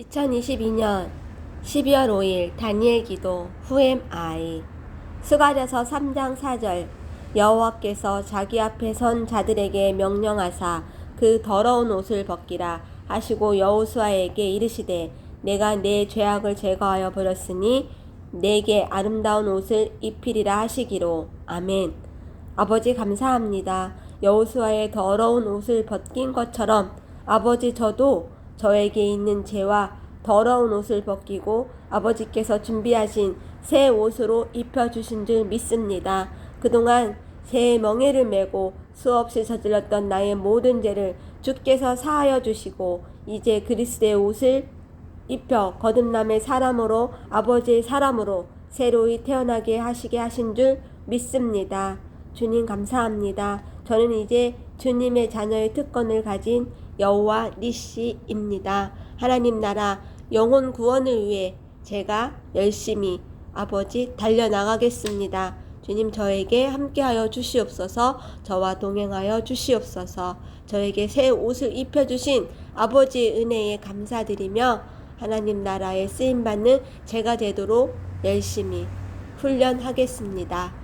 2022년 12월 5일 다니엘 기도 후엠 아이. 수가려서 3장 4절 여호와께서 자기 앞에 선 자들에게 명령하사 그 더러운 옷을 벗기라 하시고 여호수아에게 이르시되 내가 내 죄악을 제거하여 버렸으니 내게 아름다운 옷을 입히리라 하시기로. 아멘. 아버지 감사합니다. 여호수아의 더러운 옷을 벗긴 것처럼 아버지 저도 저에게 있는 죄와 더러운 옷을 벗기고 아버지께서 준비하신 새 옷으로 입혀 주신 줄 믿습니다. 그동안 새 멍에를 메고 수없이 저질렀던 나의 모든 죄를 주께서 사하여 주시고 이제 그리스도의 옷을 입혀 거듭남의 사람으로 아버지의 사람으로 새로이 태어나게 하시게 하신 줄 믿습니다. 주님 감사합니다. 저는 이제 주님의 자녀의 특권을 가진 여호와 니시입니다. 하나님 나라 영혼 구원을 위해 제가 열심히 아버지 달려나가겠습니다. 주님 저에게 함께하여 주시옵소서 저와 동행하여 주시옵소서 저에게 새 옷을 입혀주신 아버지의 은혜에 감사드리며 하나님 나라에 쓰임받는 제가 되도록 열심히 훈련하겠습니다.